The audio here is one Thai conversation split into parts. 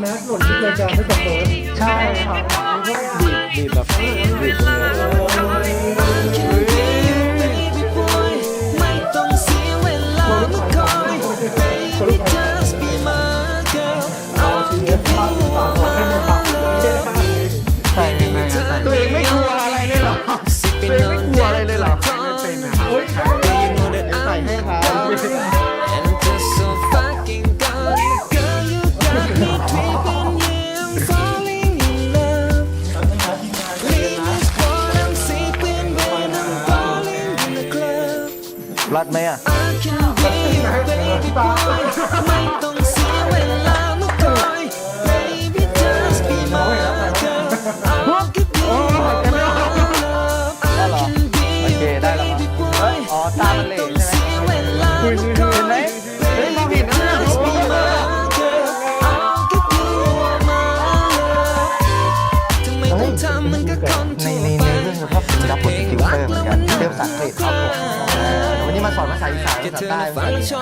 แมสหล่นที่รายการไม่กับเฟิร์สใช่ครับบีบบีแบบบีบตรงนี้ใส่ รัดไหมอะได้เหรอโอเคได้แล้วมั้งเฮ้ยอ๋อตามันเหล่ใช่ไหมคุยคุยคุยเห็นไหมเฮ้ยมองเห็นนะเนี่ยในในในเรื่องนะครับผมรับบทเป็นติวเตอร์เหมือนกันเติมภาษาอังกฤษครับผมเออ วันนี้มาสอนภาษาอีสานภาษาใต้ภาษาเหนือ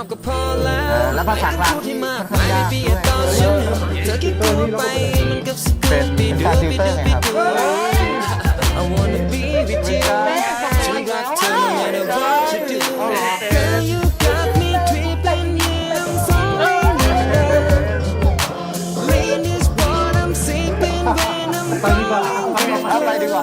เออแล้วภาษากลางที่ค่อนข้างยากด้วยเป็นเป็นการติวเตอร์ไงครับ I wanna be with you ฉันรักเธอ no matter what you do Girl you got me tripping yeah I'm falling in love Rain is what I'm sipping when I'm ไปดีกว่า falling เอาไปดีกว่า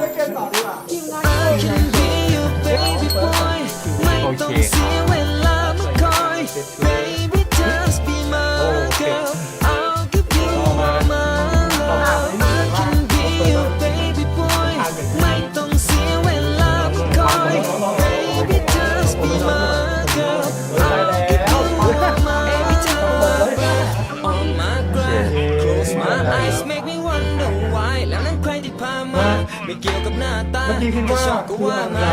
เสียเวลามาคอย Baby just be my girl I'll give you all my love I can be your baby boy ไม่ต้องเสียเวลามาคอย Baby just be my girl I'll give you all my Every time I breath on my grind Close my eyes make me wonder why แล้วนั่นใครที่พามา ไม่เกี่ยวกับหน้าตาแค่ชอบก็ว่ามา